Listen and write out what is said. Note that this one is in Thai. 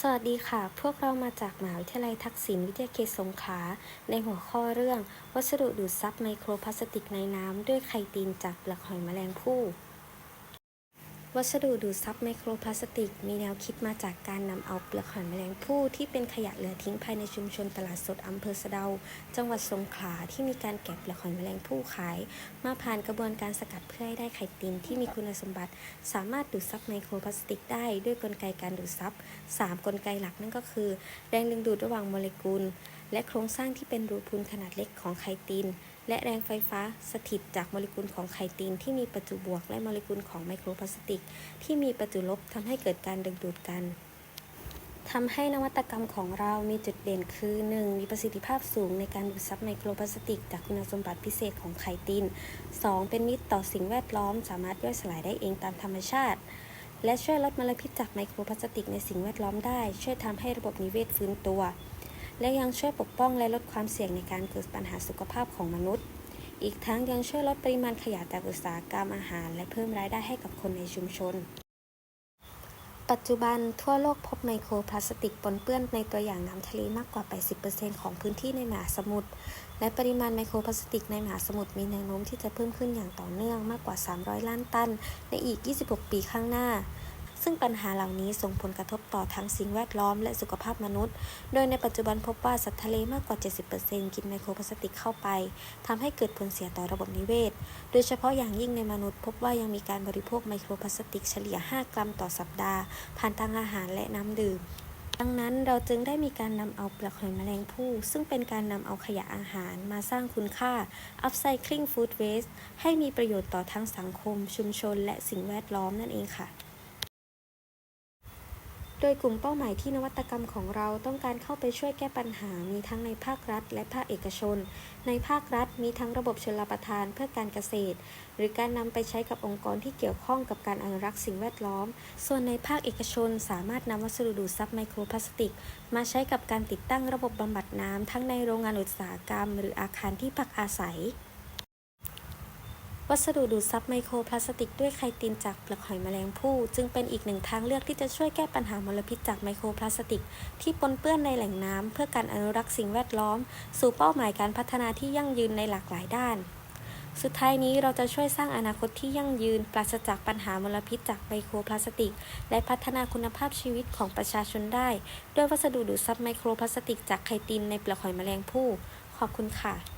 สวัสดีค่ะ พวกเรามาจากมหาวิทยาลัยทักษิณวิทยาเขตสงขลาในหัวข้อเรื่อง วัสดุดูดซับไมโครพลาสติกในน้ำด้วยไคตินจากเปลักหอยแมลงภู่ วัสดุดูดซับไมโครพลาสติก มีแนวคิดมาจากการนำเอาเปลือกหอยแมลงภู่ที่เป็นขยะเหลือทิ้งภายในชุมชนตลาดสดอำเภอสะเดา จังหวัดสงขลาที่มีการแกะเปลือกหอยแมลงภู่ขาย มาผ่านกระบวนการสกัดเพื่อให้ได้ไข่ตินที่มีคุณสมบัติ สามารถดูดซับไมโครพลาสติกได้ด้วยกลไกการดูดซับ 3 กลไกหลักนั่นก็คือ แรงดึงดูดระหว่างโมเลกุล และโครงสร้างที่เป็นรูพุนขนาดเล็กของไคติน และแรงไฟฟ้าสถิตจากโมเลกุลของไคตินที่มีประจุบวก และโมเลกุลของไมโครพลาสติก ที่มีประจุลบทำให้เกิดการดึงดูดกันทำให้นวัตกรรมของเรามีจุดเด่นคือ 1. มีประสิทธิภาพสูงในการดูดซับไมโครพลาสติก จากคุณสมบัติพิเศษของไคติน 2. เป็นมิตรต่อสิ่งแวดล้อม สามารถย่อยสลายได้เองตามธรรมชาติ และช่วยลดมลพิษจากไมโครพลาสติกในสิ่งแวดล้อมได้ ช่วยทำให้ระบบนิเวศฟื้นตัว และยังช่วยปกป้องและลดความเสี่ยงในการเกิดปัญหาสุขภาพของมนุษย์ อีกทั้งยังช่วยลดปริมาณขยะจากอุตสาหกรรมอาหาร และเพิ่มรายได้ให้กับคนในชุมชน ปัจจุบันทั่วโลกพบไมโครพลาสติกปนเปื้อนในตัวอย่างน้ำทะเลมากกว่า 80%ของพื้นที่ในมหาสมุทร และปริมาณไมโครพลาสติกในมหาสมุทรมีแนวโน้มที่จะเพิ่มขึ้นอย่างต่อเนื่องมากกว่า 300 ล้านตัน ในอีก 26 ปีข้างหน้า ซึ่งปัญหาเหล่านี้ส่งผลกระทบต่อทั้งสิ่งแวดล้อมและสุขภาพมนุษย์ โดยในปัจจุบันพบว่าสัตว์ทะเลมากกว่า 70%กินไมโครพลาสติกเข้าไปทำให้เกิดผลเสียต่อระบบนิเวศ โดยเฉพาะอย่างยิ่งในมนุษย์พบว่ายังมีการบริโภคไมโครพลาสติกเฉลี่ย 5 กรัมต่อสัปดาห์ ผ่านทางอาหารและน้ำดื่มดังนั้นเราจึงได้มีการนำเอาเปลือกหอยแมลงภู่ซึ่งเป็นการนำเอาขยะอาหารมาสร้างคุณค่า upcycling food waste ให้มีประโยชน์ต่อทั้งสังคม ชุมชน และสิ่งแวดล้อมนั่นเองค่ะ โดยกลุ่มเป้าหมายที่นวัตกรรมของเราต้องการเข้าไปช่วยแก้ปัญหามีทั้งในภาครัฐ และภาคเอกชน ในภาครัฐมีทั้งระบบชลประทานเพื่อการเกษตร หรือการนำไปใช้กับองค์กรที่เกี่ยวข้องกับการอนุรักษ์สิ่งแวดล้อม ส่วนในภาคเอกชนสามารถนำวัสดุดูดซับไมโครพลาสติก มาใช้กับการติดตั้งระบบบำบัดน้ำทั้งในโรงงานอุตสาหกรรม หรืออาคารที่พักอาศัย วัสดุดูดซับไมโครพลาสติกด้วยไคตินจากเปลือกหอยแมลงภู่จึงเป็นอีกหนึ่งทางเลือกที่จะช่วยแก้ปัญหามลพิษจากไมโครพลาสติก ที่ปนเปื้อนในแหล่งน้ำเพื่อการอนุรักษ์สิ่งแวดล้อม สู่เป้าหมายการพัฒนาที่ยั่งยืนในหลากหลายด้าน สุดท้ายนี้เราจะช่วยสร้างอนาคตที่ยั่งยืน ปราศจากปัญหามลพิษจากไมโครพลาสติก และพัฒนาคุณภาพชีวิตของประชาชนได้ ด้วยวัสดุดูดซับไมโครพลาสติกจากไคตินในเปลือกหอยแมลงภู่ขอบคุณค่ะ